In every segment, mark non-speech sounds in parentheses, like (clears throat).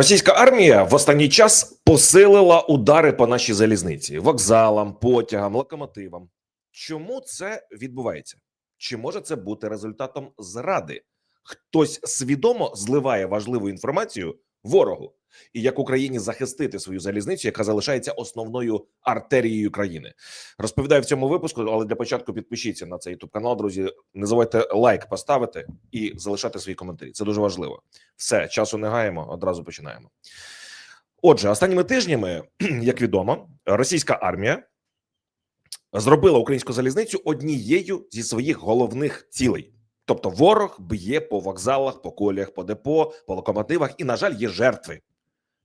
Російська армія в останній час посилила удари по нашій залізниці, вокзалам, потягам, локомотивам. Чому це відбувається? Чи може це бути результатом зради? Хтось свідомо зливає важливу інформацію ворогу, і як Україні захистити свою залізницю, яка залишається основною артерією країни. Розповідаю в цьому випуску, але для початку підпишіться на цей youtube канал. Друзі, не забувайте лайк поставити і залишати свої коментарі. Це дуже важливо. Все, часу не гаємо, одразу починаємо. Отже, останніми тижнями, (clears throat) як відомо, російська армія зробила українську залізницю однією зі своїх головних цілей. Тобто, ворог б'є по вокзалах, по коліях, по депо, по локомотивах, і, на жаль, є жертви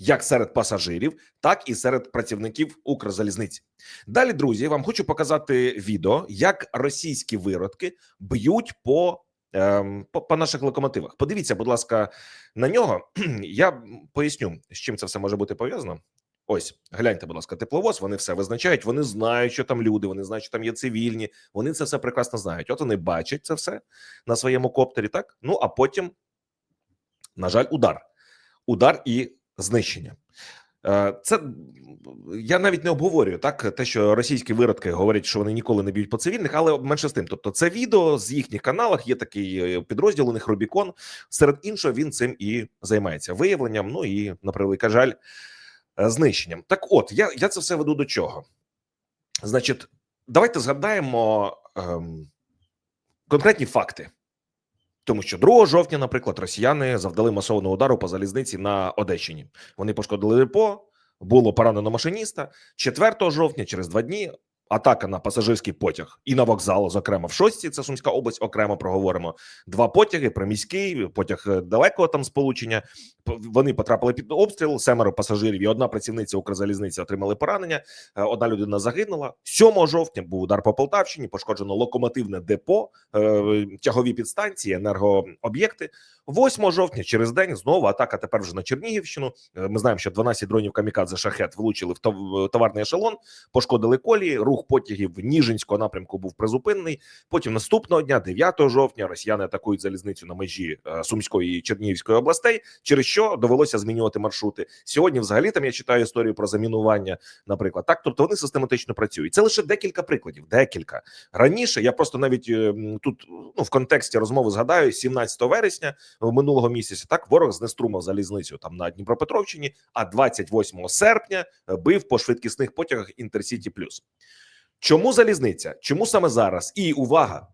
як серед пасажирів, так і серед працівників Укрзалізниці. Далі, друзі, вам хочу показати відео, як російські виродки б'ють по ем, по, по наших локомотивах. Подивіться, будь ласка, на нього. (clears throat) Я поясню, з чим це все може бути пов'язано. Ось, гляньте, будь ласка, тепловоз. Вони все визначають. Вони знають, що там люди, вони знають, що там є цивільні. Вони це все прекрасно знають. От вони бачать це все на своєму коптері. Так ну а потім, на жаль, удар, удар і знищення. Е, Це я навіть не обговорюю так. Те, що російські виродки говорять, що вони ніколи не б'ють по цивільних, але менше з тим. Тобто, це відео з їхніх каналах. Є такий е, підрозділ у них Рубікон. Серед іншого він цим і займається виявленням. Ну і на превеликий жаль, е, знищенням. Так, от я, я це все веду до чого. Значить, давайте згадаємо ем, конкретні факти. Тому що 2 жовтня, наприклад, росіяни завдали масованого удару по залізниці на Одещині. Вони пошкодили депо, було поранено машиніста. 4 жовтня, через два дні, атака на пасажирський потяг і на вокзал, зокрема в шостій, це Сумська область. Окремо проговоримо два потяги: приміський потяг е, далекого там сполучення. Вони потрапили під обстріл. Семеро пасажирів і одна працівниця Укрзалізниці отримали поранення. Е, Одна людина загинула. 7 жовтня був удар по Полтавщині. Пошкоджено локомотивне депо, е, тягові підстанції, енергооб'єкти. 8 жовтня, через день, знову атака тепер вже на Чернігівщину. Ми знаємо, що 12 дронів камікадзе шахет влучили в товарний ешелон, пошкодили колії. Рух потягів в Ніжинського напрямку був призупинений. Потім наступного дня, 9 жовтня, росіяни атакують залізницю на межі е, Сумської і Чернігівської областей, через що довелося змінювати маршрути. Сьогодні, взагалі, там я читаю історію про замінування, наприклад. Так, тобто вони систематично працюють. Це лише декілька прикладів. Декілька раніше. Я просто навіть е, тут ну в контексті розмови згадаю 17 вересня минулого місяця. Так ворог знеструмив залізницю там на Дніпропетровщині, а 28 серпня е, бив по швидкісних потягах Інтерсіті Плюс. Чому залізниця? Чому саме зараз? І увага!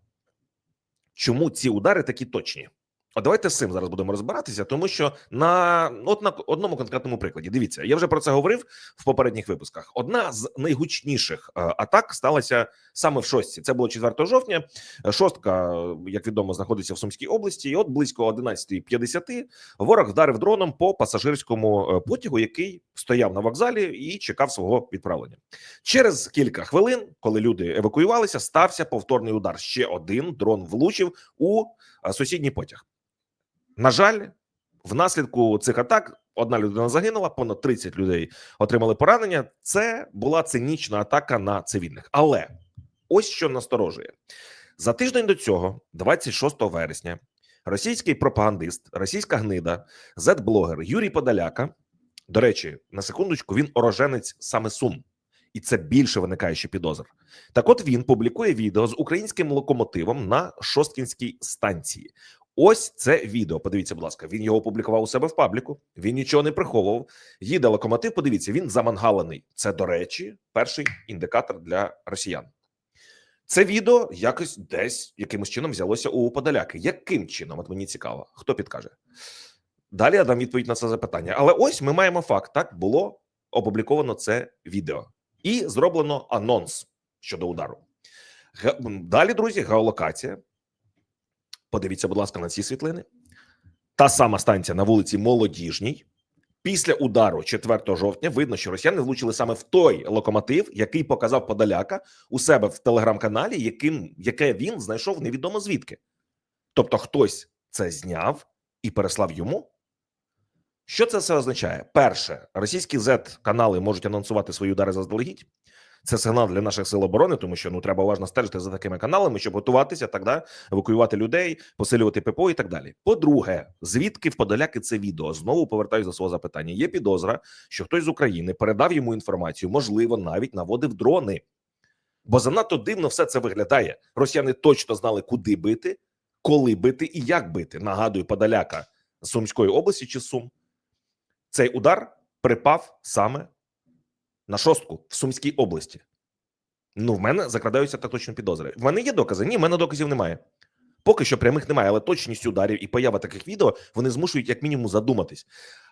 Чому ці удари такі точні? От давайте з цим зараз будемо розбиратися, тому що на от на одному конкретному прикладі. Дивіться, я вже про це говорив в попередніх випусках. Одна з найгучніших е, атак сталася саме в шостці. Це було 4 жовтня. Е, Шостка, е, як відомо, знаходиться в Сумській області. І от близько 11.50 ворог вдарив дроном по пасажирському потягу, який стояв на вокзалі і чекав свого відправлення. Через кілька хвилин, коли люди евакуювалися, стався повторний удар. Ще один дрон влучив у сусідній потяг. На жаль, внаслідку цих атак одна людина загинула, понад 30 людей отримали поранення. Це була цинічна атака на цивільних. Але ось що насторожує за тиждень до цього, 26 вересня, російський пропагандист, російська гнида, зет-блогер Юрій Подоляка. До речі, на секундочку, він ороженець саме Сум, і це більше виникає ще підозр. Так, от він публікує відео з українським локомотивом на Шосткінській станції. Ось це відео. Подивіться, будь ласка, він його опублікував у себе в пабліку. Він нічого не приховував. Їде локомотив. Подивіться, він замангалений. Це, до речі, перший індикатор для росіян. Це відео якось десь якимось чином взялося у Подоляки. Яким чином? От мені цікаво, хто підкаже. Далі я дам відповідь на це запитання. Але ось ми маємо факт: так було опубліковано це відео і зроблено анонс щодо удару. Далі, друзі, геолокація. Подивіться, будь ласка, на ці світлини. Та сама станція на вулиці Молодіжній. Після удару 4 жовтня видно, що росіяни влучили саме в той локомотив, який показав Подоляка у себе в телеграм-каналі, яким яке він знайшов невідомо звідки. Тобто, хтось це зняв і переслав йому. Що це все означає? Перше, російські Z канали можуть анонсувати свої удари заздалегідь. Це сигнал для наших сил оборони, тому що ну треба уважно стежити за такими каналами, щоб готуватися так, да, евакуювати людей, посилювати ППО і так далі. По-друге, звідки в Подоляки це відео? Знову повертаюся до свого запитання. Є підозра, що хтось з України передав йому інформацію, можливо, навіть наводив дрони. Бо занадто дивно все це виглядає. Росіяни точно знали, куди бити, коли бити і як бити. Нагадую, Подоляка з Сумської області чи Сум. Цей удар припав саме на шостку в Сумській області. Ну, в мене закрадаються так точно підозри. В мене є докази. Ні, в мене доказів немає. Поки що прямих немає, але точність ударів і поява таких відео вони змушують як мінімум задуматись.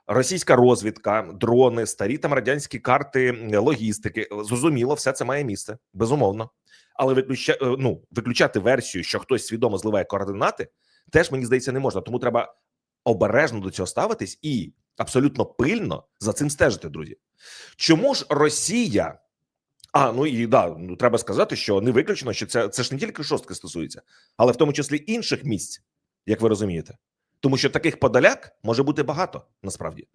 Російська розвідка, дрони, старі там радянські карти логістики. Зрозуміло, все це має місце, безумовно. Але виключа, е, ну, виключати версію, що хтось свідомо зливає координати, теж мені здається не можна. Тому треба обережно до цього ставитись і абсолютно пильно за цим стежити, друзі. Чому ж Росія? А ну і да, ну треба сказати, що не виключено, що це, це ж не тільки шостки стосується, але в тому числі інших місць, як ви розумієте. Тому що таких подаляк може бути багато насправді.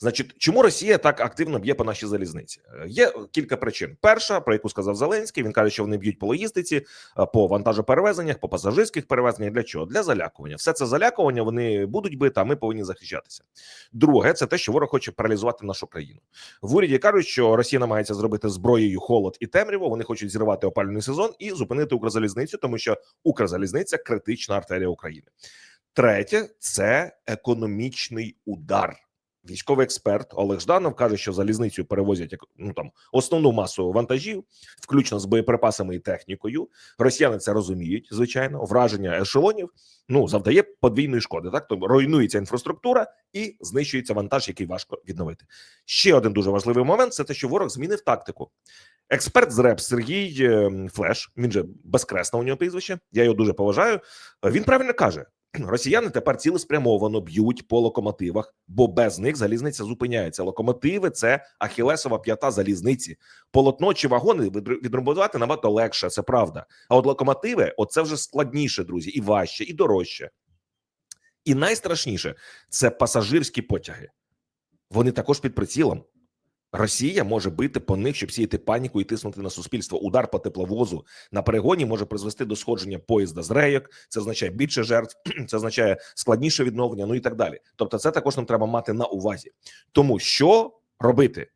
Значить, чому Росія так активно б'є по нашій залізниці? Е, Є кілька причин. Перша, про яку сказав Зеленський, він каже, що вони б'ють по логістиці, е, по вантажоперевезеннях, по пасажирських перевезеннях. Для чого? Для залякування. Все це залякування вони будуть бити, а ми повинні захищатися. Друге, це те, що ворог хоче паралізувати нашу країну. В уряді кажуть, що Росія намагається зробити зброєю холод і темряву. Вони хочуть зірвати опалювальний сезон і зупинити Укрзалізницю, тому що Укрзалізниця критична артерія України. Третє це економічний удар. Військовий експерт Олег Жданов каже, що залізницею перевозять ну там основну масу вантажів, включно з боєприпасами і технікою. Росіяни це розуміють. Звичайно, враження ешелонів ну завдає подвійної шкоди. Так тому руйнується інфраструктура і знищується вантаж, який важко відновити. Ще один дуже важливий момент: це те, що ворог змінив тактику. Експерт з РЕП Сергій е, Флеш. Він же безкресно у нього прізвище. Я його дуже поважаю. Він правильно каже: (clears throat) Росіяни тепер цілеспрямовано б'ють по локомотивах, бо без них залізниця зупиняється. Локомотиви це ахілесова п'ята залізниці. Полотно чи вагони відремонтувати набагато легше, це правда. А от локомотиви, оце вже складніше, друзі, і важче, і дорожче. І найстрашніше це пасажирські потяги. Вони також під прицілом. Росія може бити по них, щоб сіяти паніку і тиснути на суспільство. Удар по тепловозу на перегоні може призвести до сходження поїзда з рейок. Це означає більше жертв, (clears throat) це означає складніше відновлення. Ну і так далі. Тобто, це також нам треба мати на увазі. Тому що робити,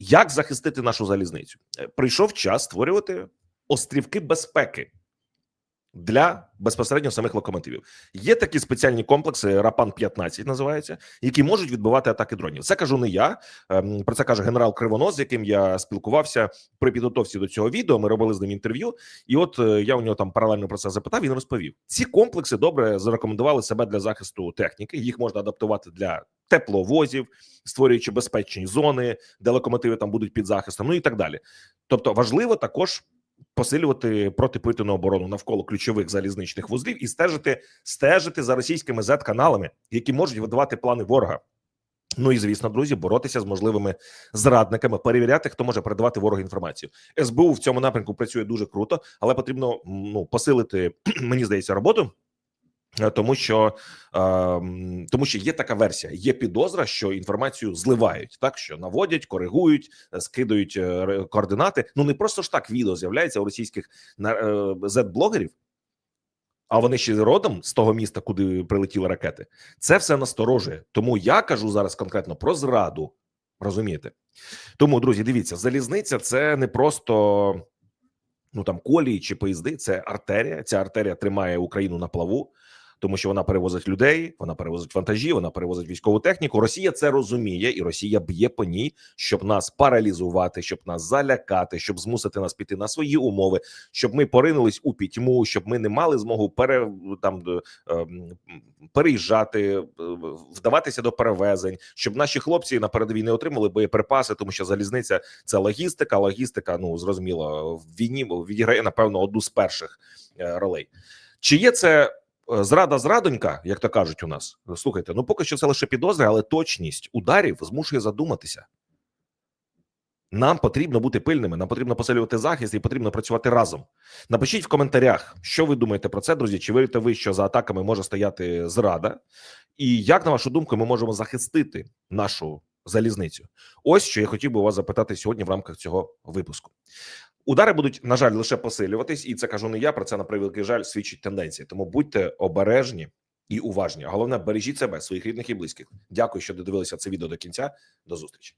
як захистити нашу залізницю? Е, Прийшов час створювати острівки безпеки для безпосередньо самих локомотивів. Є такі спеціальні комплекси Рапан 15 називаються, які можуть відбивати атаки дронів. Це кажу не я. ем, Про це каже генерал Кривонос, з яким я спілкувався при підготовці до цього відео. Ми робили з ним інтерв'ю, і от е, я у нього там паралельно про це запитав. Він розповів: ці комплекси добре зарекомендували себе для захисту техніки. Їх можна адаптувати для тепловозів, створюючи безпечні зони, де локомотиви там будуть під захистом, ну і так далі. Тобто важливо також посилювати протиповітряну оборону навколо ключових залізничних вузлів і стежити, стежити за російськими Z-каналами, які можуть видавати плани ворога. Ну і звісно, друзі, боротися з можливими зрадниками, перевіряти, хто може передавати ворогу інформацію. СБУ в цьому напрямку працює дуже круто, але потрібно ну посилити, (clears throat) мені здається, роботу. Е, Тому що е, тому що є така версія, є підозра, що інформацію зливають, так що наводять, коригують, е, скидають координати. Ну не просто ж так відео з'являється у російських Z-блогерів, а вони ще родом з того міста, куди прилетіли ракети. Це все насторожує. Тому я кажу зараз конкретно про зраду. Розумієте? Тому, друзі, дивіться, залізниця це не просто ну там колії чи поїзди, це артерія. Ця артерія тримає Україну на плаву. Тому що вона перевозить людей, вона перевозить вантажі, вона перевозить військову техніку. Росія це розуміє, і Росія б'є по ній, щоб нас паралізувати, щоб нас залякати, щоб змусити нас піти на свої умови, щоб ми поринулись у пітьму, щоб ми не мали змогу пере там е, переїжджати, е, вдаватися до перевезень, щоб наші хлопці на передовій не отримали боєприпаси, тому що залізниця це логістика. Логістика, ну зрозуміло, в війні відіграє напевно одну з перших е, ролей. Чи є це зрада зрадонька, як то кажуть у нас? Слухайте, ну поки що це лише підозри, але точність ударів змушує задуматися. Нам потрібно бути пильними, нам потрібно посилювати захист і потрібно працювати разом. Напишіть в коментарях, що ви думаєте про це, друзі. Чи вірите ви, що за атаками може стояти зрада? І як на вашу думку, ми можемо захистити нашу залізницю. Ось що я хотів би вас запитати сьогодні в рамках цього випуску. Удари будуть, на жаль, лише посилюватись, і це кажу не я. Про це на превеликий жаль свідчить тенденція. Тому будьте обережні і уважні. Головне, бережіть себе, своїх рідних і близьких. Дякую, що додивилися це відео до кінця. До зустрічі.